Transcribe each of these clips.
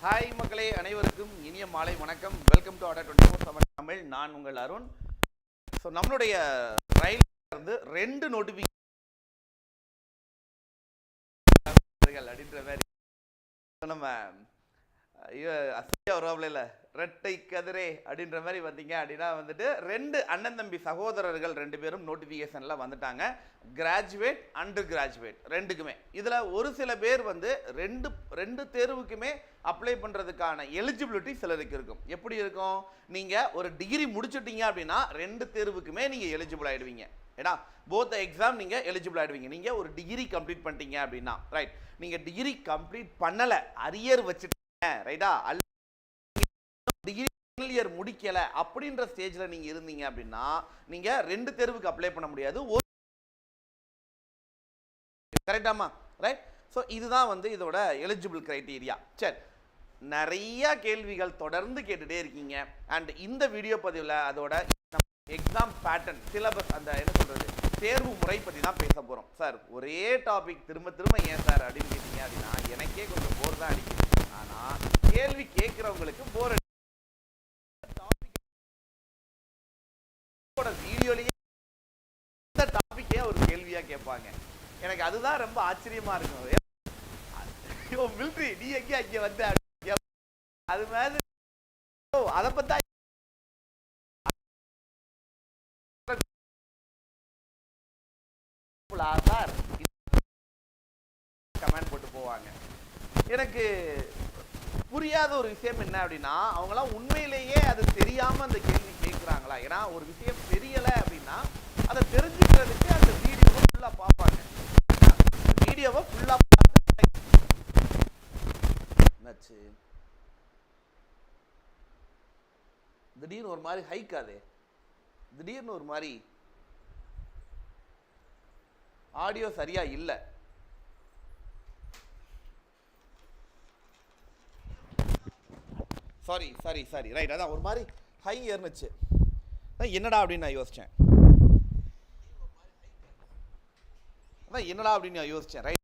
Hi மக்களே அனைவருக்கும் இனிய மாலை வணக்கம் welcome to order twenty four seven Tamil நான் உங்கள் அருண் ஸோ நம்மளுடைய ரயில் இருந்து ரெண்டு நோட்டிஃபிகேஷன் அப்படின்ற மாதிரி நம்ம ஐயோ அசியா வருவாப்ல ரெட்டை கதிரே அப்படின்ற மாதிரி பார்த்தீங்க அப்படின்னா வந்துட்டு ரெண்டு அண்ணன் தம்பி சகோதரர்கள் ரெண்டு பேரும் நோட்டிஃபிகேஷனில் வந்துட்டாங்க. கிராஜுவேட் அண்டர் கிராஜுவேட் ரெண்டுக்குமே. இதில் ஒரு சில பேர் வந்து ரெண்டு ரெண்டு தேர்வுக்குமே அப்ளை பண்ணுறதுக்கான எலிஜிபிலிட்டி சிலருக்கு இருக்கும். எப்படி இருக்கும்? நீங்கள் ஒரு டிகிரி முடிச்சுட்டீங்க அப்படின்னா ரெண்டு தேர்வுக்குமே நீங்கள் எலிஜிபிள் ஆகிடுவீங்க ஏன்னா போத் எக்ஸாம் நீங்கள் எலிஜிபிள் ஆகிடுவீங்க நீங்கள் ஒரு டிகிரி கம்ப்ளீட் பண்ணிட்டீங்க அப்படின்னா ரைட் நீங்கள் டிகிரி கம்ப்ளீட் பண்ணலை அரியர் வச்சுட்டீங்க ரைட்டா அல்ல டிகிரி ஃபைனல் இயர் முடிக்கல அப்படின்ற ஸ்டேஜ்ல நீங்க இருந்தீங்க அப்படின்னா நீங்க ரெண்டு தேர்வுக்கு அப்ளை பண்ண முடியாது. ஒரு கரெக்டாமா ரைட் ஸோ இதுதான் வந்து இதோட எலிஜிபிள் கிரைட்டீரியா சரி. நிறைய கேள்விகள் தொடர்ந்து கேட்டுட்டே இருக்கீங்க. அண்ட் இந்த வீடியோ பதிவில் அதோட எக்ஸாம் பேட்டர்ன் சிலபஸ் அந்த என்ன சொல்றது தேர்வு முறை பற்றி தான் பேச போகிறோம் சார் ஒரே டாபிக் திரும்ப திரும்ப ஏன் சார் அப்படின்னு கேட்டீங்க அப்படின்னா எனக்கே கொஞ்சம் போர் தான் அடிக்குது. ஆனால் கேள்வி கேட்குறவங்களுக்கு போர் கேட்பாங்க. எனக்கு அதுதான் ரொம்ப ஆச்சரியமா இருக்கும். ஐயோ மில்ட்ரி நீ எங்க அங்க வந்த? அது மாதிரி. ஓ, அதை பத்தா சார் கமெண்ட் போட்டு போவாங்க. எனக்கு புரியாத ஒரு விஷயம் என்ன அப்படின்னா அவங்களாம் உண்மையிலேயே அது தெரியாம அந்த கேள்வி கேட்குறாங்களா ஏன்னா ஒரு விஷயம் தெரியலை அப்படின்னா அதை தெரிஞ்சுக்கிறதுக்கு அந்த ஃபுல்லாக ஃபுல்லா பார்ப்பாங்க. வீடியோவை ஃபுல்லாக பார்த்து என்னாச்சு? திடீர்னு ஒரு மாதிரி ஹைக்காதே. திடீர்னு ஒரு மாதிரி ஆடியோ சரியா இல்லை. சாரி சாரி சாரி ரைட் அதான் ஒரு மாதிரி ஹை ஏறுனுச்சு. என்னடா அப்படின்னு நான் யோசிச்சேன். அதான் என்னடா அப்படின்னு நான் யோசிச்சேன் ரைட்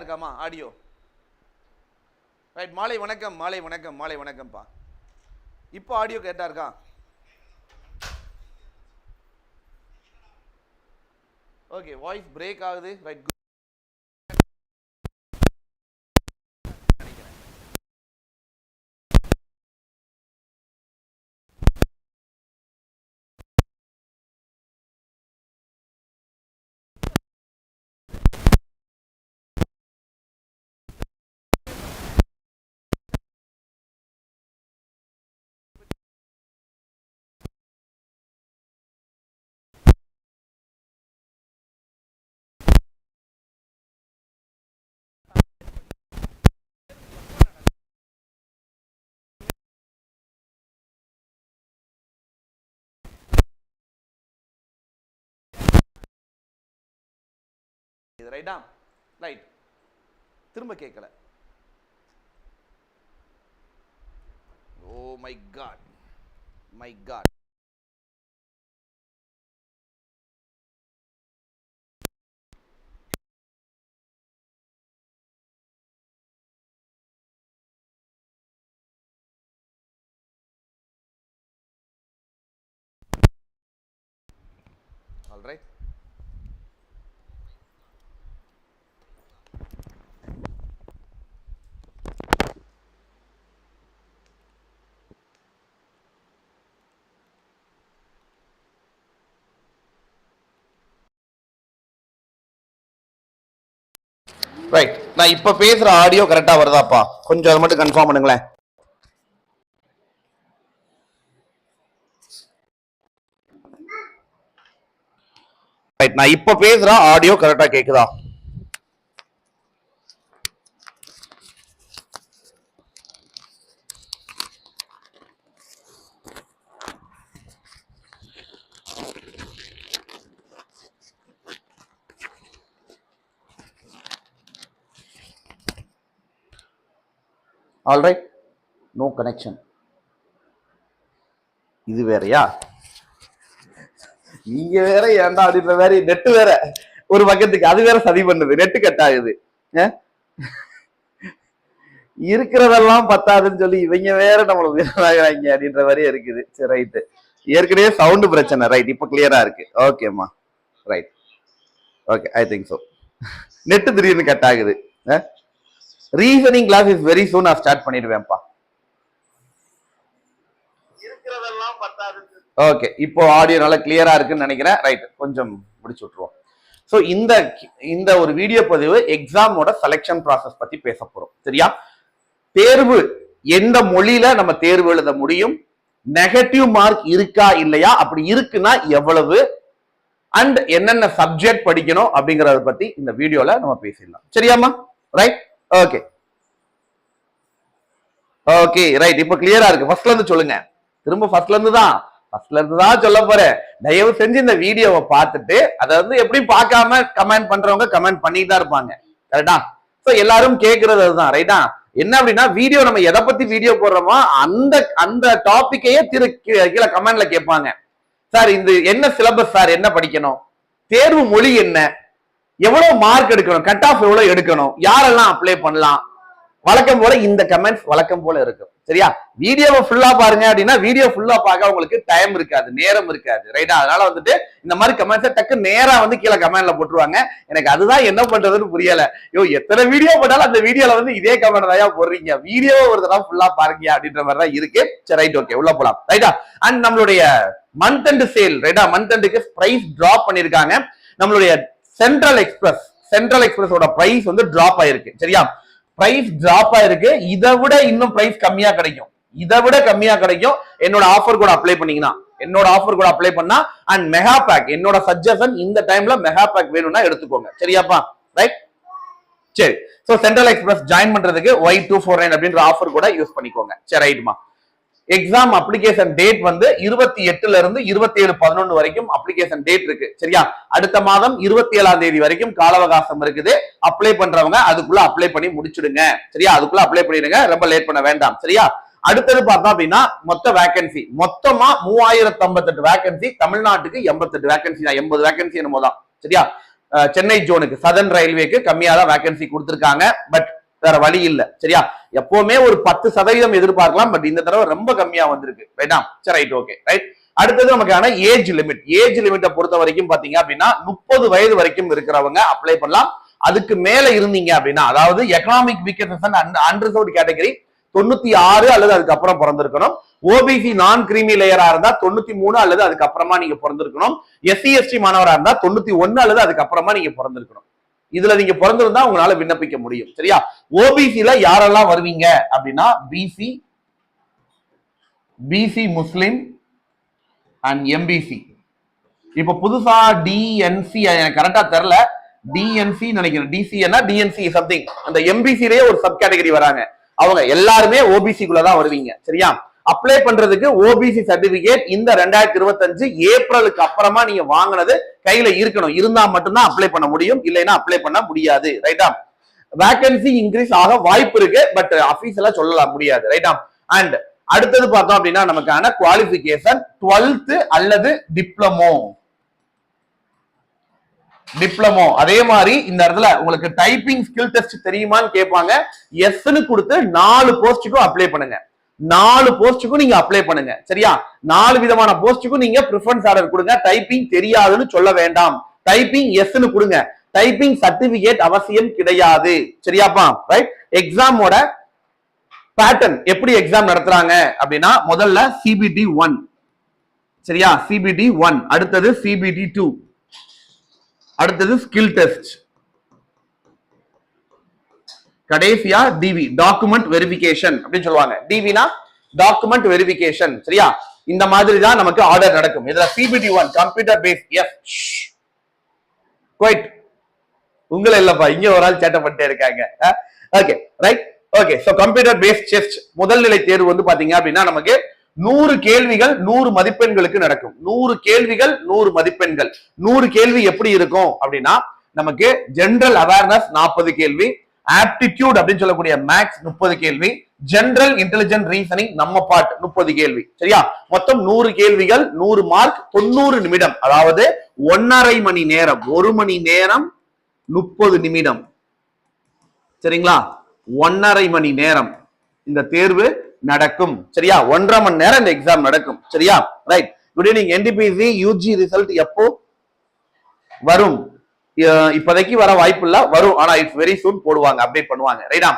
இருக்காமா? ஆடியோ ரைட் மாலை வணக்கம் மாலை வணக்கம் மாலை வணக்கம்ப்பா. இப்போ ஆடியோ கேட்டா இருக்கா? ஓகே வாய்ஸ் பிரேக் ஆகுது. ரைட் ரைட்டா ரைட் திரும்ப கேட்கல. ஓ my god my god All right நான் இப்ப பேசுற ஆடியோ கரெக்டா வருதாப்பா? கொஞ்சம் அதை மட்டும் கன்ஃபார்ம் பண்ணுங்களேன். ரைட் நான் இப்ப பேசுறேன் ஆடியோ கரெக்டா கேக்குதா? ஆல்ரைட் நோ கனெக்ஷன் இது வேறையா? நீங்க வேற ஏன்டா அப்படின்ற மாதிரி நெட்டு வேற. ஒரு பக்கத்துக்கு அது வேற சதி பண்ணுது. நெட்டு கட் ஆகுது. இருக்கிறதெல்லாம் பத்தாதுன்னு சொல்லி இவங்க வேற நம்மள உயிராகிறாங்க அப்படின்ற மாதிரி இருக்குது. சரி ரைட்டு ஏற்கனவே சவுண்டு பிரச்சனை. ரைட் இப்போ கிளியரா இருக்கு. ஓகேம்மா right okay I think so net திடீர்னு கட் ஆகுது. Reasoning class is very soon நான் ஸ்டார்ட் பண்ணிடுவேன்ப்பா. ஓகே இப்போ ஆடியோ நல்லா கிளியரா இருக்குன்னு நினைக்கிறேன். ரைட் கொஞ்சம் முடிச்சு விட்டுருவோம். ஸோ இந்த இந்த ஒரு வீடியோ பதிவு எக்ஸாமோட செலெக்ஷன் ப்ராசஸ் பத்தி பேச போறோம். சரியா? தேர்வு எந்த மொழியில நம்ம தேர்வு எழுத முடியும்? நெகட்டிவ் மார்க் இருக்கா இல்லையா? அப்படி இருக்குன்னா எவ்வளவு? அண்ட் என்னென்ன சப்ஜெக்ட் படிக்கணும்? அப்படிங்கறத பத்தி இந்த வீடியோல நம்ம பேசிடலாம். சரியாமா ரைட் ஓகே ஓகே ரைட் இப்போ கிளியரா இருக்கு. ஃபர்ஸ்ட்ல இருந்து சொல்லுங்க. திரும்ப ஃபர்ஸ்ட்ல இருந்து தான். ஃபர்ஸ்ட்ல இருந்து தான் சொல்ல போறேன். தயவு செஞ்சு இந்த வீடியோவை பார்த்துட்டு அதை வந்து எப்படி பார்க்காம கமெண்ட் பண்றவங்க கமெண்ட் பண்ணிட்டு தான் இருப்பாங்க. கரெக்டா ஸோ எல்லாரும் கேட்கறது அதுதான். ரைட்டா என்ன அப்படின்னா வீடியோ நம்ம எதை பத்தி வீடியோ போடுறோமோ அந்த அந்த டாபிக்கையே திரு கீழே கீழே கமெண்ட்ல கேட்பாங்க. சார் இந்த என்ன சிலபஸ் சார் என்ன படிக்கணும்? தேர்வு மொழி என்ன? எவ்வளவு மார்க் எடுக்கணும்? கட் ஆஃப் எவ்வளவு எடுக்கணும்? யாரெல்லாம் அப்ளை பண்ணலாம்? வழக்கம் போல இந்த கமெண்ட்ஸ் வழக்கம் போல இருக்கும். சரியா? வீடியோவை ஃபுல்லா பாருங்க அப்படின்னா வீடியோ ஃபுல்லா பார்க்க உங்களுக்கு டைம் இருக்காது நேரம் இருக்காது. ரைட்டா அதனால வந்துட்டு இந்த மாதிரி கமெண்ட்ஸை டக்கு நேரா வந்து கீழே கமெண்ட்ல போட்டுருவாங்க. எனக்கு அதுதான் என்ன பண்றதுன்னு புரியல. ஐயோ எத்தனை வீடியோ போட்டாலும் அந்த வீடியோல வந்து இதே கமெண்ட் தான் போடுறீங்க. வீடியோ ஒரு தடவை ஃபுல்லா பாருங்க அப்படின்ற மாதிரி தான் இருக்கு. சரி ரைட் ஓகே உள்ள போலாம். ரைட்டா அண்ட் நம்மளுடைய மந்த் அண்ட் சேல் ரைட்டா மந்த் அண்டுக்கு பிரைஸ் டிராப் பண்ணிருக்காங்க. நம்மளுடைய சென்ட்ரல் எக்ஸ்பிரஸ் சென்ட்ரல் எக்ஸ்பிரஸோட பிரைஸ் வந்து டிராப் ஆயிருக்கு. சரியா? பிரைஸ் டிராப் ஆயிருக்கு. இதை விட இன்னும் பிரைஸ் கம்மியா கிடைக்கும். இதை விட கம்மியா கிடைக்கும். என்னோட ஆஃபர் கூட அப்ளை பண்ணீங்கன்னா என்னோட ஆஃபர் கூட அப்ளை பண்ணா அண்ட் மெகா பேக் என்னோட சஜஷன் இந்த டைம்ல மெகா பேக் வேணும்னா எடுத்துக்கோங்க. சரியாப்பா? ரைட் சரி. சோ சென்ட்ரல் எக்ஸ்பிரஸ் ஜாயின் பண்றதுக்கு ஒய் டூ ஃபோர் நைன் அப்படின்ற ஆஃபர் கூட யூஸ் பண்ணிக்கோங்க. சரி ரைட்மா எக்ஸாம் அப்ளிகேஷன் டேட் வந்து இருபத்தி எட்டுல இருந்து இருபத்தி ஏழு பதினொன்று வரைக்கும் அப்ளிகேஷன் டேட் இருக்கு. சரியா? அடுத்த மாதம் இருபத்தி ஏழாம் தேதி வரைக்கும் கால அவகாசம் இருக்குது. அப்ளை பண்றவங்க அதுக்குள்ள அப்ளை பண்ணி முடிச்சிடுங்க. சரியா? அதுக்குள்ள அப்ளை பண்ணிடுங்க. ரொம்ப லேட் பண்ண வேண்டாம். சரியா? அடுத்தது பார்த்தோம் அப்படின்னா மொத்த வேகன்சி மொத்தமா மூவாயிரத்தி ஐம்பத்தெட்டு வேகன்சி தமிழ்நாட்டுக்கு எண்பத்தெட்டு வேகன்சி தான் எண்பது வேகன்சி என்னமோ தான். சரியா? சென்னை ஜோனுக்கு சதன் ரயில்வேக்கு கம்மியா தான் வேகன்சி கொடுத்திருக்காங்க. பட் வேற வழி இல்லை. சரியா? எப்பவுமே ஒரு பத்து சதவீதம் எதிர்பார்க்கலாம் பட் இந்த தடவை ரொம்ப கம்மியா வந்திருக்கு. ரைட்டா சரி ரைட் ஓகே ரைட் அடுத்தது நமக்கான ஏஜ் லிமிட் ஏஜ் லிமிட்டை பொறுத்த வரைக்கும் பாத்தீங்க அப்படின்னா முப்பது வயது வரைக்கும் இருக்கிறவங்க அப்ளை பண்ணலாம். அதுக்கு மேல இருந்தீங்க அப்படின்னா அதாவது எக்கனாமிக் வீக்கனஸ் அன்ரிசர்வ் கேட்டகரி தொண்ணூத்தி ஆறு அல்லது அதுக்கப்புறம் பிறந்திருக்கணும். ஓபிசி நான் கிரீமி லேயரா இருந்தா தொண்ணூத்தி மூணு அல்லது அதுக்கப்புறமா நீங்க பிறந்திருக்கணும். எஸ்சி எஸ்டி மாணவரா இருந்தா தொண்ணூத்தி ஒன்னு அல்லது அதுக்கப்புறமா நீங்க பிறந்திருக்கணும். இதுல நீங்க பிறந்திருந்தா உங்களால விண்ணப்பிக்க முடியும். சரியா? ஓபிசில யாரெல்லாம் வருவீங்க அப்படின்னா BC BC Muslim and MBC இப்ப புதுசா டிஎன்சி எனக்கு கரெக்டா தெரியல. டிஎன்சி நினைக்கிறேன். டிசிஎன்னா டிஎன்சி சம்திங் அந்த எம்பிசிலேயே ஒரு சப் கேட்டகரி வராங்க. அவங்க எல்லாருமே ஓபிசிக்குள்ள தான் வருவீங்க. சரியா? அப்ளை பண்றதுக்கு ஓபிசி சர்டிபிகேட் இந்த ரெண்டாயிரத்தி இருபத்தஞ்சு ஏப்ரலுக்கு அப்புறமா நீங்க வாங்கினது கையில இருக்கணும். இருந்தா மட்டும்தான் அப்ளை பண்ண முடியும். இல்லைன்னா அப்ளை பண்ண முடியாது. ரைட்டா வேகன்சி இன்க்ரீஸ் ஆக வாய்ப்பு இருக்கு. பட் அபிஷியலா சொல்லலாம் முடியாது. ரைட்டா அண்ட் அடுத்தது பார்த்தோம் அப்படின்னா நமக்கான குவாலிபிகேஷன் டுவெல்த் அல்லது டிப்ளமோ டிப்ளமோ அதே மாதிரி இந்த இடத்துல உங்களுக்கு டைப்பிங் ஸ்கில் டெஸ்ட் தெரியுமான்னு கேட்பாங்க. எஸ்ன்னு கொடுத்து நாலு போஸ்டுக்கும் அப்ளை பண்ணுங்க. நாலு போஸ்டுக்கும் நீங்க அப்ளை பண்ணுங்க. சரியா? நாலு விதமான போஸ்டுக்கும் நீங்க ப்ரிஃபரன்ஸ் ஆர்டர் கொடுங்க. டைப்பிங் தெரியாதுன்னு சொல்ல வேண்டாம். டைப்பிங் எஸ்ன்னு கொடுங்க. டைப்பிங் சர்டிபிகேட் அவசியம் கிடையாது. சரியாப்பா? ரைட் எக்ஸாமோட பேட்டர்ன் எப்படி எக்ஸாம் நடத்துறாங்க அப்படின்னா முதல்ல சிபிடி ஒன் சரியா? சிபிடி ஒன் அடுத்தது சிபிடி டூ அடுத்தது ஸ்கில் டெஸ்ட் கடைசியா டிவி டாக்குமெண்ட் வெரிஃபிகேஷன் அப்படின்னு சொல்லுவாங்க. டிவினா டாக்குமெண்ட் வெரிஃபிகேஷன் சரியா? இந்த மாதிரி தான் நமக்கு ஆர்டர் நடக்கும். இதுல சிபிடி ஒன் கம்ப்யூட்டர் பேஸ் எஸ் குவைட் உங்களை இல்லப்பா இங்க ஒரு ஆள் சேட்டை பண்ணிட்டே இருக்காங்க. Okay right okay so computer based test முதல் நிலை தேர்வு வந்து பாத்தீங்க அப்படின்னா நமக்கு நூறு கேள்விகள் நூறு மதிப்பெண்களுக்கு நடக்கும். நூறு கேள்விகள் நூறு மதிப்பெண்கள். நூறு கேள்வி எப்படி இருக்கும் அப்படின்னா நமக்கு ஜென்ரல் அவேர்னஸ் நாற்பது கேள்வி ஆப்டிடியூட் அப்படின்னு சொல்லக்கூடிய மேக்ஸ் முப்பது கேள்வி. ஜென்ரல் இன்டெலிஜென்ட் ரீசனிங் நம்ம பாட் முப்பது கேள்வி. சரியா? மொத்தம் நூறு கேள்விகள் நூறு மார்க் தொண்ணூறு நிமிடம். அதாவது ஒன்னரை மணி நேரம். ஒரு மணி நேரம் முப்பது நிமிடம். சரிங்களா? ஒன்னரை மணி நேரம். இந்த தேர்வு நடக்கும். சரியா? ஒன்றரை மணி நேரம் இந்த எக்ஸாம் நடக்கும். சரியா? Right good evening NTPC UG result எப்போ வரும்? இப்போதைக்கு வர வாய்ப்பு இல்ல வரும். ஆனா இட்ஸ் வெரி சூன் போடுவாங்க அப்டேட் பண்ணுவாங்க. ரைட்டா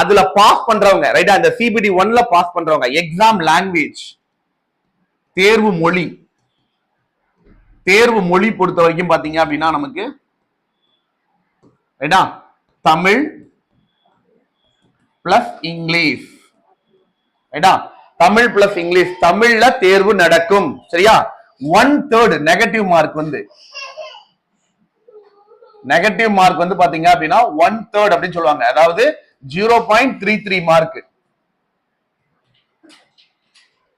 அதுல பாஸ் பண்றவங்க ரைட்டா இந்த சிபிடி ஒன்ல பாஸ் பண்றவங்க எக்ஸாம் லாங்குவேஜ் தேர்வு மொழி. தேர்வு மொழி பொறுத்த வரைக்கும் பாத்தீங்க அப்படின்னா நமக்கு ரைட்டா தமிழ் பிளஸ் இங்கிலீஷ் ரைட்டா தமிழ் பிளஸ் இங்கிலீஷ் தமிழ்ல தேர்வு நடக்கும். சரியா? ஒன் தேர்ட் நெகட்டிவ் மார்க் வந்து. நெகட்டிவ் மார்க் வந்து பாத்தீங்க அப்படின்னா ஒன் தேர்ட் அப்படின்னு சொல்லுவாங்க. அதாவது zero point three three mark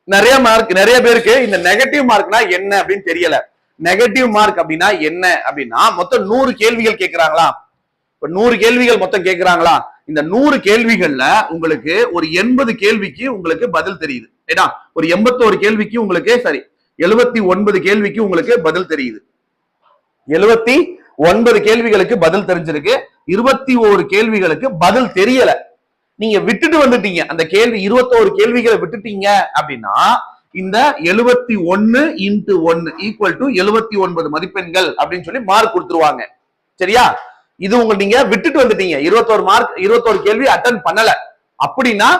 நிறைய மார்க் நிறைய பேருக்கு இந்த நெகட்டிவ் மார்க்னா என்ன அப்படின்னு தெரியல. நெகட்டிவ் மார்க் அப்படின்னா என்ன அப்படின்னா மொத்தம் நூறு கேள்விகள் கேட்கறாங்களா இப்ப நூறு கேள்விகள் மொத்தம் கேட்கறாங்களா இந்த நூறு கேள்விகள்ல உங்களுக்கு ஒரு எண்பது கேள்விக்கு உங்களுக்கு பதில் தெரியுது. ஏடா ஒரு எண்பத்தோரு கேள்விக்கு உங்களுக்கு சரி எழுபத்தி ஒன்பது கேள்விக்கு உங்களுக்கு பதில் தெரியுது. எழுபத்தி ஒன்பது கேள்விகளுக்கு பதில் தெரிஞ்சிருக்கு. இருபத்தி ஓரு கேள்விகளுக்கு பதில் தெரியல. நீங்க விட்டுட்டு வந்துட்டீங்க. அந்த கேள்வி இருபத்தோரு கேள்விகளை விட்டுட்டீங்க அப்படின்னா இந்த எழுபத்தி ஒன்னு இன்ட்டு ஒன்னு ஈக்குவல் டு எழுபத்தி ஒன்பது மதிப்பெண்கள் அப்படின்னு சொல்லி மார்க் கொடுத்துருவாங்க. சரியா? இது உங்க நீங்க விட்டுட்டு வந்துட்டீங்க. இருபத்தோரு மார்க் இருபத்தோரு கேள்வி அட்டன் பண்ணல. அப்படின்னா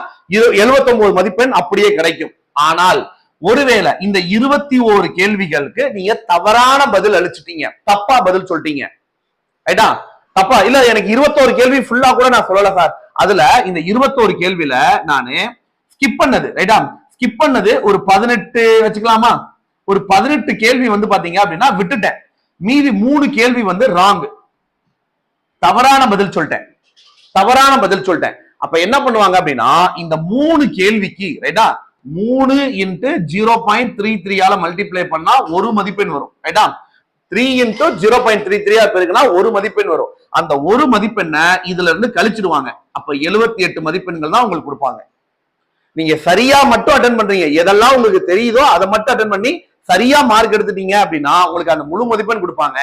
எழுபத்தி ஒன்பது மதிப்பெண் அப்படியே கிடைக்கும். ஆனால் ஒருவேளை இந்த இருபத்தி ஓரு கேள்விகளுக்கு நீங்க தவறான பதில் அளிச்சிட்டீங்க. தப்பா பதில் சொல்லிட்டீங்க. ரைட்டா? தப்பா? இல்ல எனக்கு இருபத்தோரு கேள்வி ஃபுல்லா கூட நான் சொல்லல சார் அதுல இந்த இருபத்தோரு கேள்வியில நானு ஸ்கிப் பண்ணது. ரைட்டா? ஸ்கிப் பண்ணது ஒரு பதினெட்டு வச்சுக்கலாமா? ஒரு பதினெட்டு கேள்வி வந்து பாத்தீங்க அப்படின்னா விட்டுட்டேன். மீதி மூணு கேள்வி வந்து ராங் தவறான பதில் சொல்லிட்டேன். தவறான பதில் சொல்லிட்டேன். அப்ப என்ன பண்ணுவாங்க அப்படின்னா இந்த மூணு கேள்விக்கு ரைட்டா? மூணு இன்ட்டு ஜீரோ பாயிண்ட் த்ரீ த்ரீயால மல்டிப்ளை பண்ணா ஒரு மதிப்பெண் வரும். ரைட்டா three into zero point three த்ரீயா பெருக்குனா ஒரு மதிப்பெண் வரும். அந்த ஒரு மதிப்பெண்ணை இதுல இருந்து கழிச்சிடுவாங்க. அப்ப எழுபத்தி எட்டு மதிப்பெண்கள் தான் உங்களுக்கு கொடுப்பாங்க. நீங்க சரியா மட்டும் அட்டன் பண்றீங்க. எதெல்லாம் உங்களுக்கு தெரியுதோ அதை மட்டும் அட்டன் பண்ணி சரியா மார்க் எடுத்துட்டீங்க அப்படின்னா உங்களுக்கு அந்த முழு மதிப்பெண் கொடுப்பாங்க.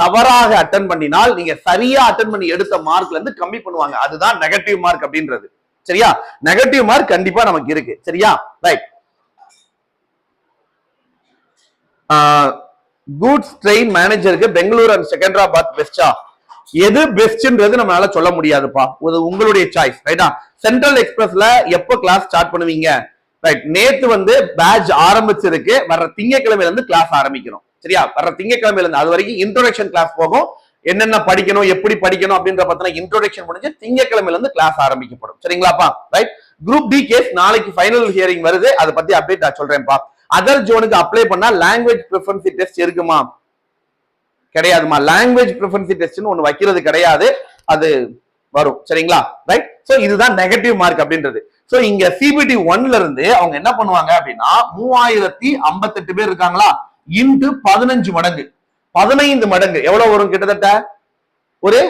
தவறாக அட்டன் பண்ணினால் நீங்க சரியா அட்டன் பண்ணி எடுத்த மார்க்ல இருந்து கம்மி பண்ணுவாங்க. அதுதான் நெகட்டிவ் மார்க் அப்படின்றது. சரியா? நெகட்டிவ் மார்க் கண்டிப்பா நமக்கு இருக்கு. சரியா? ரைட் கூட்ஸ் ட்ரெயின் மேனேஜருக்கு பெங்களூர் அண்ட் செகண்டராபாத் பெஸ்டா எது பெஸ்ட்ன்றது நம்மளால சொல்ல முடியாதுப்பா. அது உங்களுடைய சாய்ஸ் ரைட்டா சென்ட்ரல் எக்ஸ்பிரஸ்ல எப்போ கிளாஸ் ஸ்டார்ட் பண்ணுவீங்க? ரைட் நேத்து வந்து பேட்ச் ஆரம்பிச்சிருக்கு. வர்ற திங்கக்கிழமையில இருந்து கிளாஸ் ஆரம்பிக்கிறோம் சரியா? வர்ற திங்கக்கிழமையில இருந்து அது வரைக்கும் இன்ட்ரோடக்ஷன் கிளாஸ் போகும். என்னென்ன படிக்கணும் எப்படி படிக்கணும் அப்படின்ற பத்தின இன்ட்ரோடக்ஷன் முடிஞ்சு திங்கக்கிழமையில இருந்து கிளாஸ் ஆரம்பிக்கப்படும். சரிங்களாப்பா? ரைட் குரூப் டி கேஸ் நாளைக்கு ஃபைனல் ஹியரிங் வருது. அதை பத்தி அப்டேட் நான் சொல்றேன்ப்பா. அதர் ஜோனுக்கு அப்ளை பண்ணா லாங்குவேஜ் ப்ரிஃபரன்சி டெஸ்ட் இருக்குமா? கிடையாதுமா. லாங்குவேஜ் ப்ரிஃபரன்சி டெஸ்ட்னு ஒன்னு வைக்கிறது கிடையாது. அது வரும். சரிங்களா? ரைட் சோ இதுதான் நெகட்டிவ் மார்க் அப்படின்றது. சோ இங்க சிபிடி ஒன்ல இருந்து அவங்க என்ன பண்ணுவாங்க அப்படின்னா மூவாயிரத்தி ஐம்பத்தெட்டு பேர் இருக்காங்களா? இன்ட்டு பதினஞ்சு மடங்கு. பதினைந்து மடங்கு. எவ்வளவு வரும் கிட்டத்தட்ட? ஒரு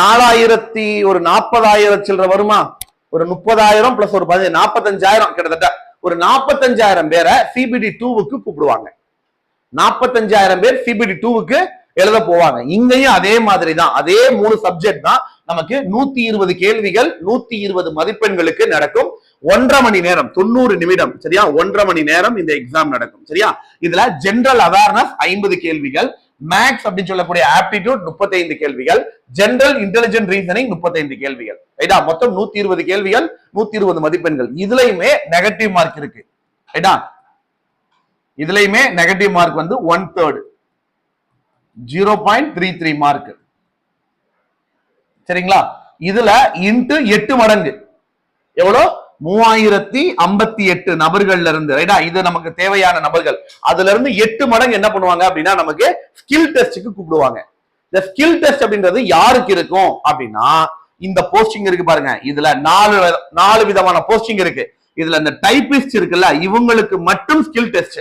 நாலாயிரத்தி ஒரு நாற்பதாயிரம் சில்லற வருமா? ஒரு முப்பதாயிரம் பிளஸ் ஒரு பதினஞ்சு நாற்பத்தஞ்சாயிரம் கிட்டத்தட்ட. ஒரு நாற்பத்தஞ்சாயிரம் பேரை சிபிடி டூவுக்கு கூப்பிடுவாங்க. நாற்பத்தஞ்சாயிரம் பேர் சிபிடி டூவுக்கு எழுத போவாங்க. இங்கேயும் அதே மாதிரி தான் அதே மூணு சப்ஜெக்ட் தான் நமக்கு நூத்தி இருபது கேள்விகள் நூத்தி இருபது மதிப்பெண்களுக்கு நடக்கும். ஒன்றரை மணி நேரம் தொண்ணூறு நிமிடம் சரியா? ஒன்றரை மணி நேரம் இந்த எக்ஸாம் நடக்கும் சரியா? இதுல ஜென்ரல் அவேர்னஸ் ஐம்பது கேள்விகள் மேக்ஸ் அப்படின்னு சொல்லக்கூடிய ஆப்டிடியூட் முப்பத்தைந்து கேள்விகள் ஜென்ரல் இன்டெலிஜென்ட் ரீசனிங் முப்பத்தைந்து கேள்விகள் ரைட்டா மொத்தம் நூத்தி இருபது கேள்விகள் நூத்தி இருபது மதிப்பெண்கள். இதுலயுமே நெகட்டிவ் மார்க் இருக்கு ரைட்டா இதுலயுமே நெகட்டிவ் மார்க் வந்து one third zero point three three mark சரிங்களா? இதுல இன்ட்டு எட்டு மடங்கு. எவ்வளோ? மூவாயிரத்தி ஐம்பத்தி எட்டு நபர்கள்ல இருந்து ரைட்டா இது நமக்கு தேவையான நபர்கள். அதுல இருந்து எட்டு மடங்கு என்ன பண்ணுவாங்க அப்படின்னா நமக்கு ஸ்கில் டெஸ்ட்டுக்கு கூப்பிடுவாங்க. இந்த ஸ்கில் டெஸ்ட் அப்படின்றது யாருக்கு இருக்கும் அப்படின்னா இந்த போஸ்டிங் இருக்கு பாருங்க. இதுல நாலு நாலு விதமான போஸ்டிங் இருக்கு. இதுல இந்த டைபிஸ்ட் இருக்குல்ல இவங்களுக்கு மட்டும் ஸ்கில் டெஸ்ட்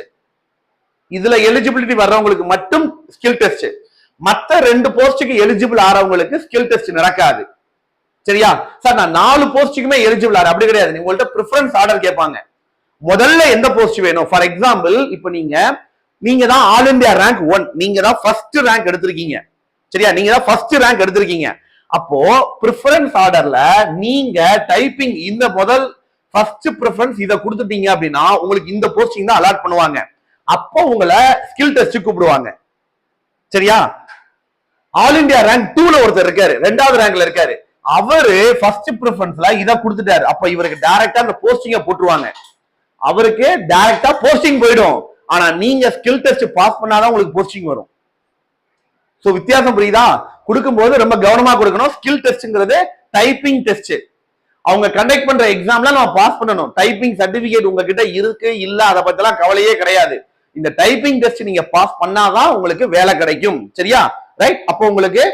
இதுல எலிஜிபிலிட்டி வர்றவங்களுக்கு மட்டும் ஸ்கில் டெஸ்ட் மற்ற ரெண்டு போஸ்டுக்கு எலிஜிபிள் ஆறவங்களுக்கு ஸ்கில் டெஸ்ட் நடக்காது. சரியா? சார் நான் நாலு போஸ்டுக்குமே எலிஜிபிள் அப்படி கிடையாது. உங்கள்ட்ட ப்ரிஃபரன்ஸ் ஆர்டர் கேட்பாங்க. முதல்ல எந்த போஸ்ட் வேணும்? ஃபார் எக்ஸாம்பிள் இப்போ நீங்க நீங்க தான் ஆல் இந்தியா ரேங்க் ஒன் நீங்க தான் ஃபர்ஸ்ட் ரேங்க் எடுத்திருக்கீங்க. சரியா? நீங்க தான் ஃபர்ஸ்ட் ரேங்க் எடுத்திருக்கீங்க. அப்போ ப்ரிஃபரன்ஸ் ஆர்டர்ல நீங்க டைப்பிங் இந்த முதல் ஃபர்ஸ்ட் ப்ரிஃபரன்ஸ் இதை கொடுத்துட்டீங்க அப்படின்னா உங்களுக்கு இந்த போஸ்டிங் தான் அலாட் பண்ணுவாங்க. அப்போ உங்களை ஸ்கில் டெஸ்ட் கூப்பிடுவாங்க. சரியா? ஆல் இந்தியா ரேங்க் டூல ஒருத்தர் இருக்காரு. ரெண்டாவது ரேங்க்ல இருக்காரு. அவரு ஃபர்ஸ்ட் ப்ரிஃபரன்ஸ்ல இதை கொடுத்துட்டாரு. அப்ப இவருக்கு டைரக்டா அந்த போஸ்டிங்க போட்டுருவாங்க. அவருக்கு டைரக்டா போஸ்டிங் போயிடும். ஆனா நீங்க ஸ்கில் டெஸ்ட் பாஸ் பண்ணாதான் உங்களுக்கு போஸ்டிங் வரும். சோ வித்தியாசம் புரியுதா? கொடுக்கும்போது ரொம்ப கவனமா கொடுக்கணும். ஸ்கில் டெஸ்ட்ங்கிறது டைப்பிங் டெஸ்ட் அவங்க கண்டக்ட் பண்ற எக்ஸாம்ல நம்ம பாஸ் பண்ணணும். டைப்பிங் சர்டிபிகேட் உங்ககிட்ட இருக்கு இல்ல அதை பத்திலாம் கவலையே கிடையாது. இந்த டைப்பிங் டெஸ்ட் நீங்க பாஸ் பண்ணாதான் உங்களுக்கு வேலை கிடைக்கும். சரியா? ரைட் அப்போ உங்களுக்கு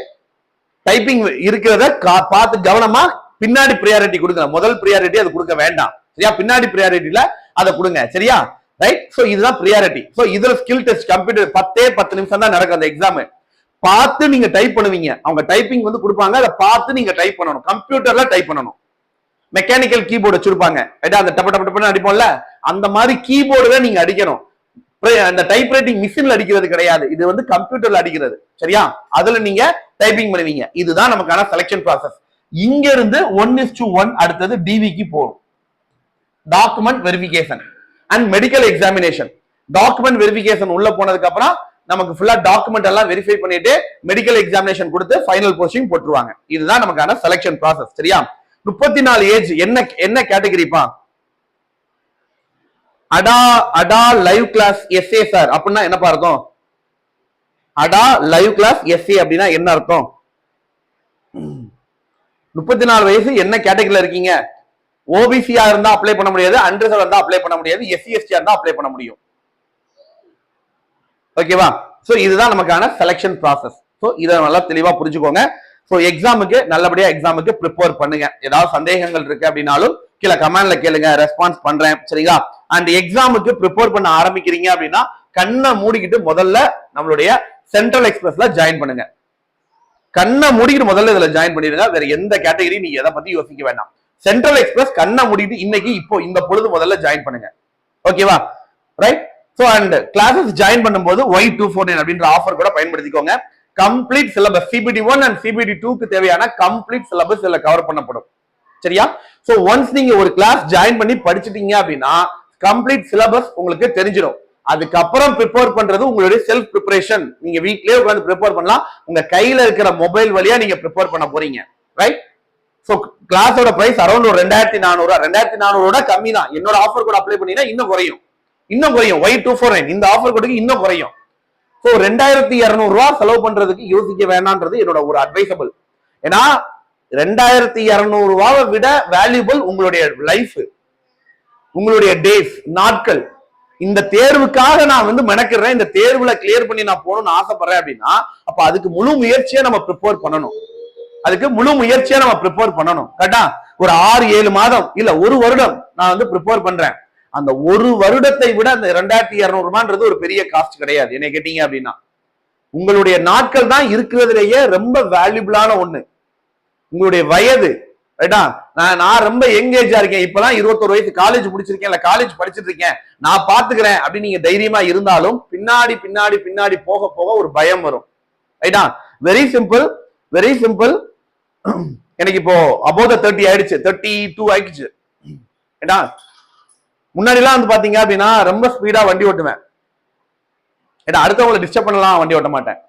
டைப்பிங் இருக்கிறத கா- பார்த்து கவனமா பின்னாடி ப்ரியாரிட்டி கொடுங்க. முதல் ப்ரியாரிட்டி அது கொடுக்க வேண்டாம். சரியா? பின்னாடி ப்ரியாரிட்டியில அதை கொடுங்க. சரியா? ரைட் ஸோ இதுதான் ப்ரியாரிட்டி ஸோ இதுல ஸ்கில் டெஸ்ட் கம்ப்யூட்டர் பத்தே பத்து நிமிஷம் தான் நடக்கும் அந்த எக்ஸாம் பார்த்து நீங்க டைப் பண்ணுவீங்க. அவங்க டைப்பிங் வந்து கொடுப்பாங்க. அதை பார்த்து நீங்க டைப் பண்ணணும். கம்ப்யூட்டர்ல டைப் பண்ணணும். மெக்கானிக்கல் கீபோர்டு வச்சிருப்பாங்க. ரைட்டா அந்த டப்பு டப்பு டப்புன்னு அடிப்போம்ல? அந்த மாதிரி கீபோர்டு தான் நீங்க அடிக்கணும். அந்த டைப் ரைட்டிங் மிஷின்ல அடிக்கிறது கிடையாது. இது வந்து கம்ப்யூட்டர்ல அடிக்கிறது. சரியா? அதுல நீங்க டைப்பிங் பண்ணுவீங்க. இதுதான் நமக்கான செலெக்ஷன் ப்ராசஸ் இங்க இருந்து ஒன் இஸ் டு ஒன் அடுத்தது டிவிக்கு போகும் document verification and medical examination document verification உள்ள போனதுக்கு அப்புறம் நமக்கு ஃபுல்லா டாக்குமெண்ட் எல்லாம் வெரிஃபை பண்ணிட்டு மெடிக்கல் எக்ஸாமினேஷன் கொடுத்து ஃபைனல் போஸ்டிங் போட்டுருவாங்க. இதுதான் நமக்கான செலெக்ஷன் ப்ராசஸ் சரியா? முப்பத்தி நாலு ஏஜ் என்ன என்ன கேட்டகரிப்பா அடா அடா லைவ் கிளாஸ் எஸ்ஏ சார் அப்படின்னா என்னப்பா அர்த்தம்? அடா லைவ் கிளாஸ் எஸ்ஏ அப்படின்னா என்ன அர்த்தம்? முப்பத்தி நாலு வயசு என்ன கேட்டகரியில இருக்கீங்க? ஓபிசியா இருந்தா அப்ளை பண்ண முடியாது அன்ரிசர்வ் இருந்தா அப்ளை பண்ண முடியாது எஸ்சி எஸ்டியா இருந்தா அப்ளை பண்ண முடியும். ஓகேவா சோ இதுதான் நமக்கான செலெக்ஷன் ப்ராசஸ் ஸோ இதை நல்லா தெளிவா புரிஞ்சுக்கோங்க. ஸோ எக்ஸாமுக்கு நல்லபடியாக எக்ஸாமுக்கு ப்ரிப்பேர் பண்ணுங்க. ஏதாவது சந்தேகங்கள் இருக்கு அப்படின்னாலும் கீழே கமெண்ட்ல கேளுங்க ரெஸ்பான்ஸ் பண்றேன். சரிங்களா? அண்ட் எக்ஸாமுக்கு ப்ரிப்பேர் பண்ண ஆரம்பிக்கிறீங்க அப்படின்னா கண்ணை மூடிக்கிட்டு முதல்ல நம்மளுடைய சென்ட்ரல் எக்ஸ்பிரஸ்ல ஜாயின் பண்ணுங்க. கண்ணை மூடிக்கிட்டு முதல்ல இதுல ஜாயின் பண்ணிடுங்க. வேற எந்த கேட்டகரி நீங்க எதை பத்தி யோசிக்க வேண்டாம். சென்ட்ரல் எக்ஸ்பிரஸ் கண்ணை மூடிட்டு இன்னைக்கு இப்போ இந்த பொழுது முதல்ல ஜாயின் பண்ணுங்க. ஓகேவா right so and classes join பண்ணும்போது ஒய் டூ ஃபோர் நைன் அப்படின்ற ஆஃபர் கூட பயன்படுத்திக்கோங்க. Complete syllabus CBT one and CBT டூக்கு தேவையான கம்ப்ளீட் சிலபஸ் இதுல கவர் பண்ணப்படும். சரியா? சோ ஒன்ஸ் நீங்க ஒரு கிளாஸ் ஜாயின் பண்ணி படிச்சிட்டீங்க அப்படின்னா கம்ப்ளீட் சிலபஸ் உங்களுக்கு தெரிஞ்சிடும். அதுக்கப்புறம் ப்ரிப்பேர் பண்றது உங்களுடைய செல்ஃப் ப்ரிப்பரேஷன் நீங்க வீட்லயே உட்காந்து ப்ரிப்பேர் பண்ணலாம். உங்க கையில இருக்கிற மொபைல் வழியா நீங்க ப்ரிப்பேர் பண்ண போறீங்க. ரைட் ஸோ கிளாஸோட பிரைஸ் அரௌண்ட் ஒரு ரெண்டாயிரத்தி நானூறு ரெண்டாயிரத்தி நானூறோட கம்மி தான். என்னோட ஆஃபர் கூட அப்ளை பண்ணீங்கன்னா இன்னும் குறையும். இன்னும் குறையும். ஒய் டூ ஃபோர் நைன் இந்த ஆஃபர் கோடுக்கு இன்னும் குறையும். ஸோ ரெண்டாயிரத்தி இரநூறுவா செலவு பண்றதுக்கு யோசிக்க வேணான்றது என்னோட ஒரு அட்வைசபிள் ஏன்னா ரெண்டாயிரத்தி இரநூறுவாவை விட வேல்யூபிள் உங்களுடைய லைஃப் உங்களுடைய டேஸ் நாட்கள். இந்த தேர்வுக்காக நான் வந்து மெனக்கிறேன் இந்த தேர்வுல கிளியர் பண்ணி நான் போகணும்னு ஆசைப்படுறேன் அப்படின்னா அப்ப அதுக்கு முழு முயற்சியை நம்ம ப்ரிப்பேர் பண்ணணும். அதுக்கு முழு முயற்சியை நம்ம ப்ரிப்பேர் பண்ணணும். கரெக்டா ஒரு ஆறு ஏழு மாதம் இல்ல ஒரு வருடம் நான் வந்து ப்ரிப்பேர் பண்றேன். அந்த ஒரு வருடத்தை விட அந்த ரெண்டாயிரத்தி இருநூறு ரூபான்றது ஒரு பெரிய காஸ்ட் கிடையாது. என்ன கேட்டீங்க அப்படின்னா. உங்களுடைய நாட்கள் தான் இருக்கிறதுலேயே ரொம்ப வேல்யூபிளான ஒண்ணு. உங்களுடைய வயது ரைட்டா நான் நான் ரொம்ப எங்கேஜா இருக்கேன். இப்பதான் இருபத்தொரு வயசு காலேஜ் முடிச்சிருக்கேன். இல்ல காலேஜ் படிச்சிட்டு இருக்கேன். நான் பாத்துக்கிறேன் அப்படின்னு நீங்க தைரியமா இருந்தாலும் பின்னாடி பின்னாடி பின்னாடி போக போக ஒரு பயம் வரும். ரைட்டா வெரி சிம்பிள் வெரி சிம்பிள் எனக்கு இப்போ அபோத தேர்ட்டி ஆயிடுச்சு. தேர்ட்டி டூ ஆயிடுச்சு ஏடா முன்னாடிலாம் வந்து பாத்தீங்க அப்படின்னா ரொம்ப ஸ்பீடா வண்டி ஓட்டுவேன். ஏடா அடுத்தவங்களை டிஸ்டர்ப் பண்ணலாம் வண்டி ஓட்ட மாட்டேன்.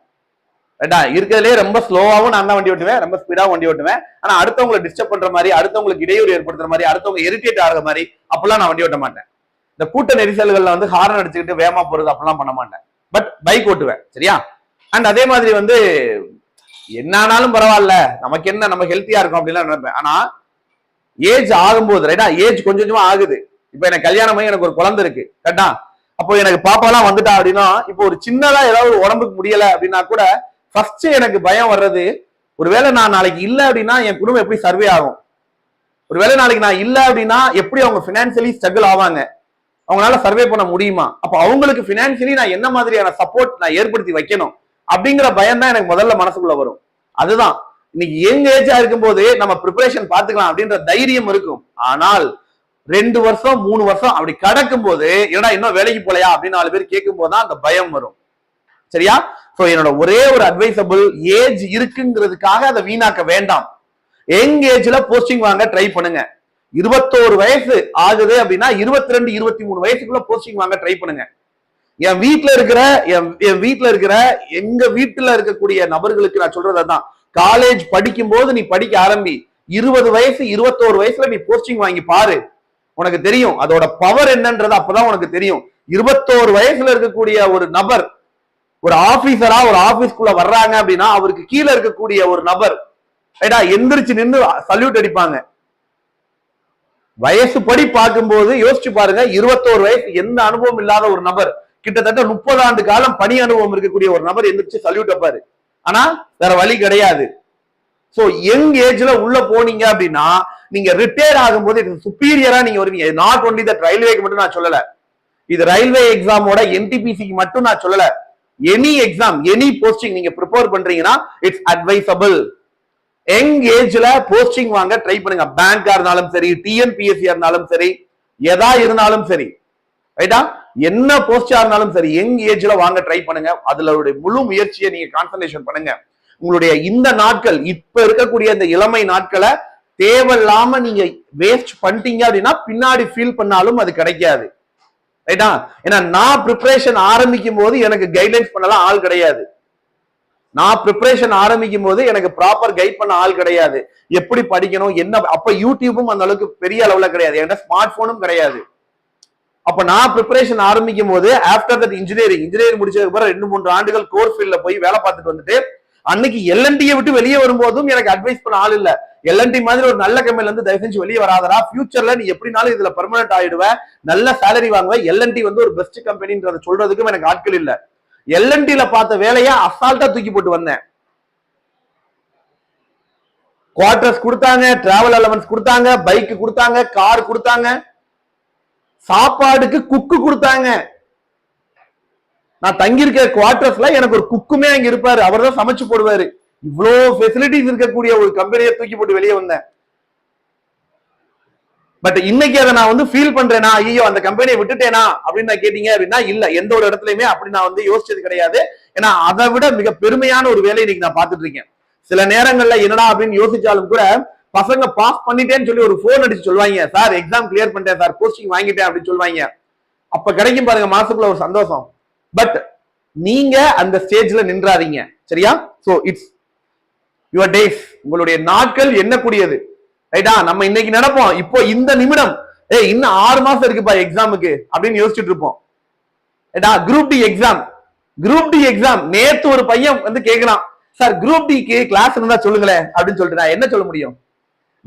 ரைட்டா இருக்கிறதுலே ரொம்ப ஸ்லோவாகவும் நான் தான் வண்டி ஓட்டுவேன் ரொம்ப ஸ்பீடாகவும் வண்டி ஓட்டுவேன். ஆனால் அடுத்தவங்களை டிஸ்டர்ப் பண்ற மாதிரி அடுத்தவங்களுக்கு இடையூறு ஏற்படுத்துற மாதிரி அடுத்தவங்க இரிட்டேட் ஆகுற மாதிரி அப்பெல்லாம் நான் வண்டி ஓட்ட மாட்டேன். இந்த கூட்ட நெரிசல்களில் வந்து ஹாரன் அடிச்சுக்கிட்டு வேமா போறது அப்பெல்லாம் பண்ண மாட்டேன். பட் பைக் ஓட்டுவேன் சரியா? அண்ட் அதே மாதிரி வந்து என்னானாலும் பரவாயில்ல நமக்கு என்ன நம்ம ஹெல்த்தியா இருக்கும் அப்படிலாம் நினைப்பேன். ஆனா ஏஜ் ஆகும்போது ரைட்டா ஏஜ் கொஞ்சம் கொஞ்சமா ஆகுது. இப்போ எனக்கு கல்யாணம் ஆகி எனக்கு ஒரு குழந்தை இருக்கு கரெக்டா அப்போ எனக்கு பாப்பாலாம் வந்துட்டா அப்படின்னா இப்போ ஒரு சின்னதா ஏதாவது உடம்புக்கு முடியல அப்படின்னா கூட ஃபர்ஸ்ட் எனக்கு பயம் வர்றது ஒருவேளை நான் நாளைக்கு இல்ல அப்படின்னா என் குடும்பம் எப்படி சர்வே ஆகும்? ஒருவேளை நாளைக்கு நான் இல்ல அப்படின்னா எப்படி அவங்க பினான்சியலி ஸ்ட்ரகிள் ஆவாங்க? அவங்களால சர்வே பண்ண முடியுமா? அப்போ அவங்களுக்கு பினான்சியலி நான் என்ன மாதிரியான சப்போர்ட் நான் ஏற்படுத்தி வைக்கணும்? அப்படிங்கிற பயம் தான் எனக்கு முதல்ல மனசுக்குள்ள வரும். அதுதான். இன்னைக்கு எங்க ஏஜா இருக்கும்போது நம்ம ப்ரிப்பரேஷன் பார்த்துக்கலாம் அப்படின்ற தைரியம் இருக்கும். ஆனால் ரெண்டு வருஷம் மூணு வருஷம் அப்படி கடக்கும் போது என்னடா இன்னும் வேலைக்கு போலையா அப்படின்னு நாலு பேர் கேட்கும் போதுதான் அந்த பயம் வரும். சரியா? சோ என்னோட ஒரே ஒரு அட்வைசபிள் ஏஜ் இருக்குங்கிறதுக்காக அதை வீணாக்க வேண்டாம். யங் ஏஜ்ல போஸ்டிங் வாங்க ட்ரை பண்ணுங்க. இருபத்தோரு வயசு ஆகுது அப்படின்னா இருபத்தி ரெண்டு இருபத்தி மூணு வயசுக்குள்ள போஸ்டிங் வாங்க ட்ரை பண்ணுங்க. என் வீட்ல இருக்கிற என் என் வீட்ல இருக்கிற எங்க வீட்டுல இருக்கக்கூடிய நபர்களுக்கு நான் சொல்றது அதான். காலேஜ் படிக்கும் போது நீ படிக்க ஆரம்பி. இருபது வயசு இருபத்தோரு வயசுல நீ போஸ்டிங் வாங்கி பாரு. உனக்கு தெரியும். அதோட பவர் என்னன்றது அப்பதான் உனக்கு தெரியும். இருபத்தோரு வயசுல இருக்கக்கூடிய ஒரு நபர் ஒரு ஆபீசரா ஒரு ஆபீஸ்க்குள்ள வர்றாங்க அப்படின்னா அவருக்கு கீழே இருக்கக்கூடிய ஒரு நபர் ரைட்டா எந்திரிச்சு நின்று சல்யூட் அடிப்பாங்க. வயசு படி பார்க்கும்போது யோசிச்சு பாருங்க இருபத்தோரு வயசு எந்த அனுபவம் இல்லாத ஒரு நபர் கிட்டத்தட்ட முப்பது ஆண்டு காலம் பணி அனுபவம் இருக்கக்கூடிய ஒரு நபர் எந்திரிச்சு சல்யூட் அப்பாரு. ஆனா வேற வழி கிடையாது. சோ யங் ஏஜ்ல உள்ள போனீங்க அப்படின்னா நீங்க ரிட்டையர் ஆகும்போது இது சுப்பீரியரா நீங்க வருவீங்க. நாட் ஒன்லி தட் ரயில்வேக்கு மட்டும் நான் சொல்லல. இது ரயில்வே எக்ஸாமோட என்டிபிசிக்கு மட்டும் நான் சொல்லல. எனி எக்ஸாம் எனி போஸ்டிங் நீங்க ப்ரிப்பேர் பண்றீங்கன்னா இட்ஸ் அட்வைசபிள் யங் ஏஜ்ல போஸ்டிங் வாங்க ட்ரை பண்ணுங்க. பேங்கா இருந்தாலும் சரி டிஎன்பிஎஸ்சி இருந்தாலும் சரி எதா இருந்தாலும் சரி. ரைட்டா என்ன போஸ்டா இருந்தாலும் சரி யங் ஏஜ்ல வாங்க ட்ரை பண்ணுங்க. அதுல முழு முயற்சியை நீங்க கான்சன்ட்ரேஷன் பண்ணுங்க. உங்களுடைய இந்த நாட்கள் இப்ப இருக்கக்கூடிய இந்த இளமை நாட்களை தேவையில்லாம நீங்க வேஸ்ட் பண்ணிட்டீங்க அப்படின்னா பின்னாடி ஃபீல் பண்ணாலும் அது கிடைக்காது. ரைட்டா ஏன்னா நான் ப்ரிப்பரேஷன் ஆரம்பிக்கும் போது எனக்கு கைட்லைன்ஸ் பண்ணலாம் ஆள் கிடையாது. நான் ப்ரிப்பரேஷன் ஆரம்பிக்கும் போது எனக்கு ப்ராப்பர் கைட் பண்ண ஆள் கிடையாது. எப்படி படிக்கணும் என்ன அப்ப யூடியூபும் அந்த அளவுக்கு பெரிய அளவுல கிடையாது. என்கிட்ட ஸ்மார்ட் போனும் கிடையாது. அப்ப நான் ப்ரிப்பரேஷன் ஆரம்பிக்கும் போது ஆஃப்டர் தட் இன்ஜினியரிங் இன்ஜினியரிங் முடிச்சதுக்கு அப்புறம் ரெண்டு மூன்று ஆண்டுகள் கோர் ஃபீல்ட்ல போய் வேலை பார்த்துட்டு வந்துட்டு அன்னைக்கு எல்என்டியை விட்டு வெளியே வரும்போதும் எனக்கு அட்வைஸ் பண்ண ஆள் இல்லை. எல்என்டி மாதிரி ஒரு நல்ல கம்பெனில இருந்து தயவு செஞ்சு வெளியே வராதரா ஃபியூச்சர்ல நீ எப்படினாலும் இதுல பெர்மனன்ட் ஆயிடுவ. நல்ல சேலரி வாங்குவ. எல்என்டி வந்து ஒரு பெஸ்ட் கம்பெனின்றத சொல்றதுக்கும் எனக்கு ஆட்கள் இல்ல. எல்என்டில பார்த்த வேலையை அசால்ட்டா தூக்கி போட்டு வந்தேன். குவார்டர்ஸ் கொடுத்தாங்க டிராவல் அலவன்ஸ் கொடுத்தாங்க பைக் கொடுத்தாங்க கார் கொடுத்தாங்க. சாப்பாடுக்கு குக்கு கொடுத்தாங்க. நான் தங்கியிருக்க குவார்டர்ஸ்ல எனக்கு ஒரு குக்குமே அங்க இருப்பாரு. அவர் தான் சமைச்சு போடுவாரு. இவ்வளோ ஃபெசிலிட்டிஸ் இருக்கக்கூடிய ஒரு கம்பெனியை தூக்கி போட்டு வெளியே வந்தேன். பட் இன்னைக்கு அதை நான் வந்து ஃபீல் பண்றேனா? ஐயோ அந்த கம்பெனியை விட்டுட்டேனா? அப்படின்னு நான் கேட்டீங்க அப்படின்னா இல்ல. எந்த ஒரு இடத்துலயுமே அப்படி நான் வந்து யோசிச்சது கிடையாது. ஏன்னா அதை விட மிக பெருமையான ஒரு வேலையை இன்னைக்கு நான் பார்த்துட்டு இருக்கேன். சில நேரங்கள்ல என்னடா அப்படின்னு யோசிச்சாலும் கூட பசங்க பாஸ் பண்ணிட்டேன்னு சொல்லி ஒரு போன் அடிச்சு சொல்லுவாங்க சார் எக்ஸாம் கிளியர் பண்ணிட்டேன் சார் போஸ்டிங் வாங்கிட்டேன் அப்படின்னு சொல்லுவாங்க. அப்ப கிடைக்கும் பாருங்க மாசத்துக்குள்ள ஒரு சந்தோஷம். பட் நீங்க அந்த ஸ்டேஜ்ல நின்றாதீங்க. சரியா? சோ இட்ஸ் யுவர் டேஸ் உங்களுடைய நாட்கள் எண்ணக்கூடியது. ரைட்டா நம்ம இன்னைக்கு நடப்போம். இப்போ இந்த நிமிடம் ஏய் இன்னும் ஆறு மாசம் இருக்குப்பா எக்ஸாமுக்கு அப்படின்னு யோசிச்சுட்டு இருப்போம். ரைட்டா group D exam group D exam நேத்து ஒரு பையன் வந்து கேட்கிறான் சார் குரூப் டிக்கு கிளாஸ் இருந்தா சொல்லுங்களேன் அப்படின்னு சொல்லிட்டு நான் என்ன சொல்ல முடியும்?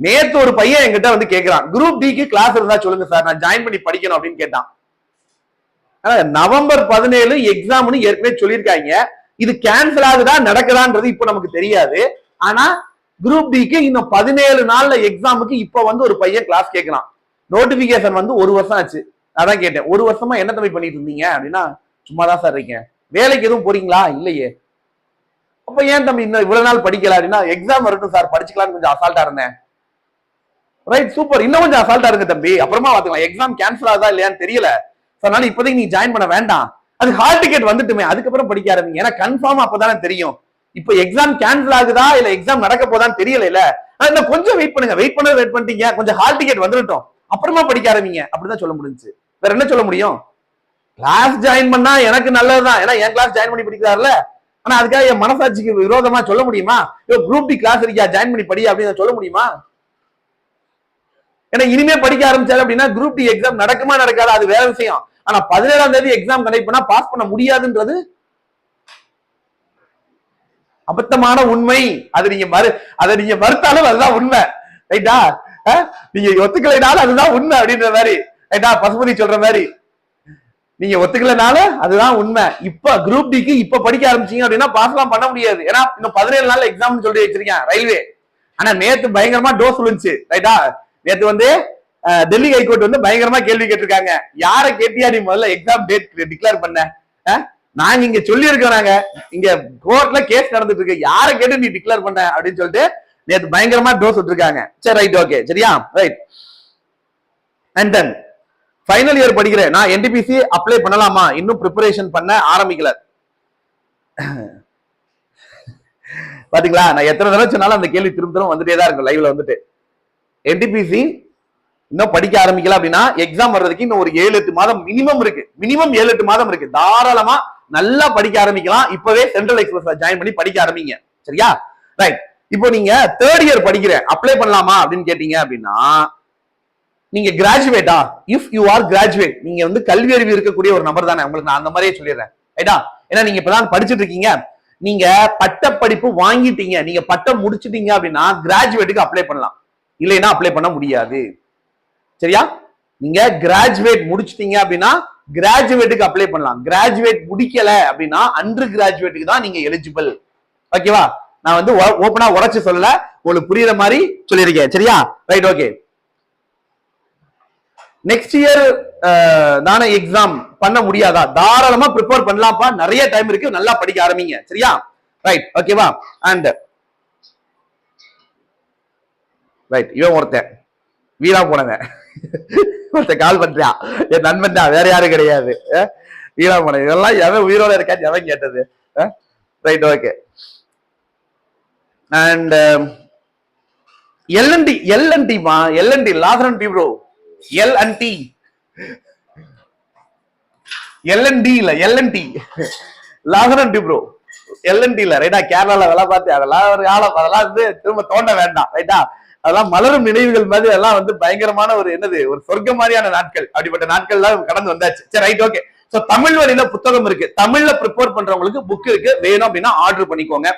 நேத்து ஒரு பையன் என்கிட்ட வந்து கேட்கிறான் குரூப் டிக்கு கிளாஸ் இருந்தா சொல்லுங்க சார் நான் ஜாயின் பண்ணி படிக்கணும் அப்படின்னு கேட்டான். நவம்பர் பதினேழு எக்ஸாம்னு ஏற்கனவே சொல்லியிருக்காங்க. இது கேன்சல் ஆகுதா நடக்குதான்றது இப்போ நமக்கு தெரியாது. ஆனா குரூப் டிக்கு இன்னும் பதினேழு நாள்ல எக்ஸாமுக்கு இப்ப வந்து ஒரு பையன் கிளாஸ் கேட்கலாம் நோட்டிபிகேஷன் வந்து ஒரு வருஷம் ஆச்சு. அதான் கேட்டேன். ஒரு வருஷமா என்ன தம்பி பண்ணிட்டு இருந்தீங்க? அப்படின்னா சும்மா தான் சார் இருக்கேன். வேலைக்கு எதுவும் போறீங்களா? இல்லையே. அப்ப ஏன் தம்பி இன்னும் இவ்வளவு நாள் படிக்கல அப்படின்னா எக்ஸாம் வரட்டும் சார் படிச்சுக்கலாம்னு கொஞ்சம் அசால்ட்டா இருந்தேன். ரைட் சூப்பர் இன்னும் கொஞ்சம் அசால்ட்டா இருக்கு தம்பி. அப்புறமா பாத்துக்கலாம் எக்ஸாம் கேன்சல் ஆகுதா இல்லையான்னு தெரியல. So, அதனால இப்போதைக்கு நீ ஜாயின் பண்ண வேண்டாம். அது ஹால் டிக்கெட் வந்துட்டுமே. அதுக்கப்புறம் படிக்க ஆரம்பிங்க. ஏன்னா கன்ஃபார்ம் அப்பதானே தெரியும். இப்போ எக்ஸாம் கேன்சல் ஆகுதா? இல்ல எக்ஸாம் நடக்க போதான்னு தெரியல இல்ல இன்னும் கொஞ்சம் வெயிட் பண்ணுங்க. வெயிட் பண்ண வெயிட் பண்ணிட்டீங்க. கொஞ்சம் ஹால் டிக்கெட் வந்துட்டோம் அப்புறமா படிக்க ஆரம்பிங்க. அப்படிதான் சொல்ல முடிஞ்சுச்சு. வேற என்ன சொல்ல முடியும்? கிளாஸ் ஜாயின் பண்ணா எனக்கு நல்லதுதான். ஏன்னா என் கிளாஸ் ஜாயின் பண்ணி படிக்கிறாருல. ஆனா அதுக்காக என் மனசாட்சிக்கு விரோதமா சொல்ல முடியுமா? ஐயோ குரூப் டி கிளாஸ் இருக்கியா? ஜாயின் பண்ணி படி அப்படின்னு சொல்ல முடியுமா? ஏன்னா இனிமே படிக்க ஆரம்பிச்சாரு அப்படின்னா குரூப் டி எக்ஸாம் நடக்குமா நடக்காது? அது வேற விஷயம். ஆனா பதினேழாம் தேதி எக்ஸாம் கண்டக்ட் பண்ணா பாஸ் பண்ண முடியாதுன்றது அபத்தமான உண்மை. அது நீங்க மறு அதை நீங்க மறுத்தாலும் அதுதான் உண்மை. ரைட்டா நீங்க ஒத்துக்கலைனாலும் அதுதான் உண்மை அப்படின்ற மாதிரி. ரைட்டா பசுபதி சொல்ற மாதிரி. நீங்க ஒத்துக்கலனால அதுதான் உண்மை. இப்ப குரூப் டிக்கு இப்ப படிக்க ஆரம்பிச்சீங்க அப்படின்னா பாஸ்லாம் பண்ண முடியாது. ஏன்னா இன்னும் பதினேழு நாள் எக்ஸாம் சொல்லி வச்சிருக்கேன் ரயில்வே ஆனா நேத்து பயங்கரமா டோஸ் விழுந்துச்சு. ரைட்டா நேத்து வந்து டெல்லி ஹைகோர்ட் வந்து பயங்கரமா கேள்வி கேட்டிருக்காங்க. யாரை கேட்டியா நீ முதல்ல எக்ஸாம் டேட் டிக்ளேர் பண்ண? நாங்க இங்க சொல்லி இருக்கிறாங்க இங்க கோர்ட்ல கேஸ் நடந்துட்டு இருக்கு. யாரை கேட்டு நீ டிக்ளேர் பண்ண அப்படின்னு சொல்லிட்டு நேத்து பயங்கரமா டோஸ் விட்டுருக்காங்க. சரி ரைட் ஓகே சரியா? Right and then final year படிக்கிறேன். நான் என்டிபிசி அப்ளை பண்ணலாமா? இன்னும் ப்ரிப்பரேஷன் பண்ண ஆரம்பிக்கல. பாத்தீங்களா? நான் எத்தனை தடவை சொன்னாலும் அந்த கேள்வி திரும்ப திரும்ப வந்துட்டே தான் இருக்கும். லைவ்ல வந்துட்டு. என்டிபிசி இன்னும் படிக்க ஆரம்பிக்கல அப்படின்னா எக்ஸாம் வர்றதுக்கு இன்னும் ஒரு ஏழு எட்டு மாதம் மினிமம் இருக்கு. மினிமம் ஏழு எட்டு மாதம் இருக்கு. தாராளமா நல்லா படிக்க ஆரம்பிக்கலாம். இப்பவே சென்ட்ரல் எக்ஸ்பிரஸ்ல ஜாயின் பண்ணி படிக்க ஆரம்பிங்க. சரியா? ரைட் இப்போ நீங்க தேர்ட் இயர் படிக்கிறேன். அப்ளை பண்ணலாமா அப்படின்னு கேட்டீங்க அப்படின்னா நீங்க கிராஜுவேட்டா இஃப் யூ ஆர் கிராஜுவேட் நீங்க வந்து கல்வி அறிவு இருக்கக்கூடிய ஒரு நபர் தானே. உங்களுக்கு நான் அந்த மாதிரியே சொல்லிடுறேன். ரைட்டா ஏன்னா நீங்க இப்பதான் படிச்சுட்டு இருக்கீங்க. நீங்க பட்ட படிப்பு வாங்கிட்டீங்க. நீங்க பட்டம் முடிச்சிட்டீங்க அப்படின்னா கிராஜுவேட்டுக்கு அப்ளை பண்ணலாம். இல்லைன்னா அப்ளை பண்ண முடியாது. சரியா? நீங்க கிராஜுவேட் முடிச்சிட்டீங்க அப்படின்னா கிராஜுவேட்டுக்கு அப்ளை பண்ணலாம். கிராஜுவேட் முடிக்கல அப்படின்னா அண்டர் கிராஜுவேட்டுக்கு தான் நீங்க எலிஜிபிள் ஓகேவா நான் வந்து ஓப்பனா உரைச்சு சொல்லல. உங்களுக்கு புரியுற மாதிரி சொல்லியிருக்கேன். சரியா? ரைட் ஓகே நெக்ஸ்ட் இயர் நானே எக்ஸாம் பண்ண முடியாதா? தாராளமா ப்ரிப்பேர் பண்ணலாம்ப்பா. நிறைய டைம் இருக்கு. நல்லா படிக்க ஆரம்பிங்க. சரியா? ரைட் ஓகேவா அண்ட் ரைட் இவன் ஒருத்தன். வீணா போனவன். ஒருத்த கால் பண்றியா? என் நண்பன் தான் வேற யாரும் கிடையாது. அஹ், இதெல்லாம் எவன் உயிரோட இருக்கான்னு எவன் கேட்டது? Right okay and L and T எல்என்டிமா L and T Larsen Toubro L and T L and T இல்ல L and T Larsen Toubro L and T இல்ல ரைட்டா கேரளால வேலை பார்த்து அதெல்லாம் ஒரு காலம் அதெல்லாம் வந்து திரும்ப தோண்ட வேண்டாம் ரைட்டா அதெல்லாம் மலரும் நினைவுகள் மாதிரி அதெல்லாம் வந்து பயங்கரமான ஒரு என்னது ஒரு சொர்க்க மாதிரியான நாட்கள். அப்படிப்பட்ட நாட்கள் எல்லாம் கடந்து வந்தாச்சு. சரி ரைட் ஓகே சோ தமிழ் வழியில புத்தகம் இருக்கு. தமிழ்ல ப்ரிப்பேர் பண்றவங்களுக்கு புக் இருக்கு. வேணும் அப்படின்னா ஆர்டர் பண்ணிக்கோங்க.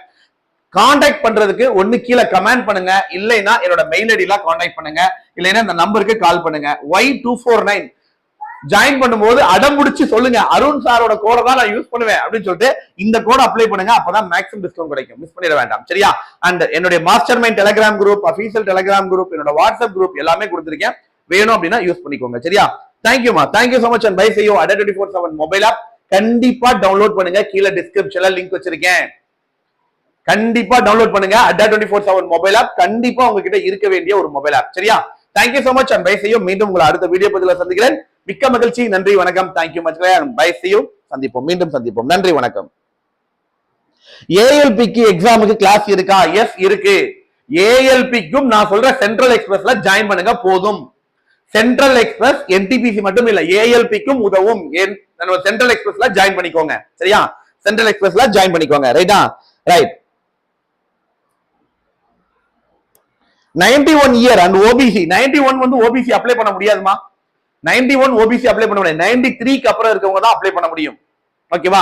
காண்டாக்ட் பண்றதுக்கு ஒன்னு கீழே கமெண்ட் பண்ணுங்க. இல்லைன்னா என்னோட மெயில் ஐடிலாம் காண்டாக்ட் பண்ணுங்க. இல்லைன்னா இந்த நம்பருக்கு கால் பண்ணுங்க. Y two four nine join பண்ணும்போது அடம் முடிச்சு சொல்லுங்க. அருண் சாரோட கோடை தான் நான் யூஸ் பண்ணுவேன் அப்படின்னு சொல்லிட்டு இந்த கோடை அப்ளை பண்ணுங்க. அப்பதான் மேக்ஸிமம் டிஸ்கவுண்ட் கிடைக்கும். மிஸ் பண்ணிட வேண்டாம். சரியா? அண்ட் என்னுடைய master mind Telegram group official Telegram group என்னோட வாட்ஸ்அப் குரூப் எல்லாமே கொடுத்துருக்கேன். வேணும் அப்படின்னா யூஸ் பண்ணிக்கோங்க. சரியா? தேங்க்யூமா thank you so much and bye செய்யும் Adda twenty four seven mobile app கண்டிப்பா டவுன்லோட் பண்ணுங்க. கீழே டிஸ்கிரிப்ஷன்ல லிங்க் வச்சிருக்கேன். கண்டிப்பா டவுன்லோட் பண்ணுங்க. Adda twenty four seven mobile app கண்டிப்பா உங்ககிட்ட இருக்க வேண்டிய ஒரு மொபைல் ஆப் சரியா? Thank you so much and bye செய்யும் மீண்டும் உங்களை அடுத்த வீடியோ பதில சந்திக்கிறேன். மிக்க மகிழ்ச்சி. நன்றி வணக்கம். தேங்க்யூ மச் பை சியூ சந்திப்போம். மீண்டும் சந்திப்போம். நன்றி வணக்கம். ஏஎல்பிக்கு எக்ஸாமுக்கு கிளாஸ் இருக்கா? எஸ் இருக்கு. ஏஎல்பிக்கும் நான் சொல்ற சென்ட்ரல் எக்ஸ்பிரஸ்ல ஜாயின் பண்ணுங்க போதும். சென்ட்ரல் எக்ஸ்பிரஸ் என்டிபிசி மட்டும் இல்ல ஏஎல்பிக்கும் உதவும். சென்ட்ரல் எக்ஸ்பிரஸ்ல ஜாயின் பண்ணிக்கோங்க. சரியா? சென்ட்ரல் எக்ஸ்பிரஸ்ல ஜாயின் பண்ணிக்கோங்க. ரைட்டா right ninety one year and OBC ninety one வந்து ஓபிசி அப்ளை பண்ண முடியாதுமா? நைன்டி ஒன் ஓபிசி அப்ளை பண்ண முடியாது நைன்டி த்ரீக்கு அப்புறம் இருக்கவங்க தான் அப்ளை பண்ண முடியும். ஓகேவா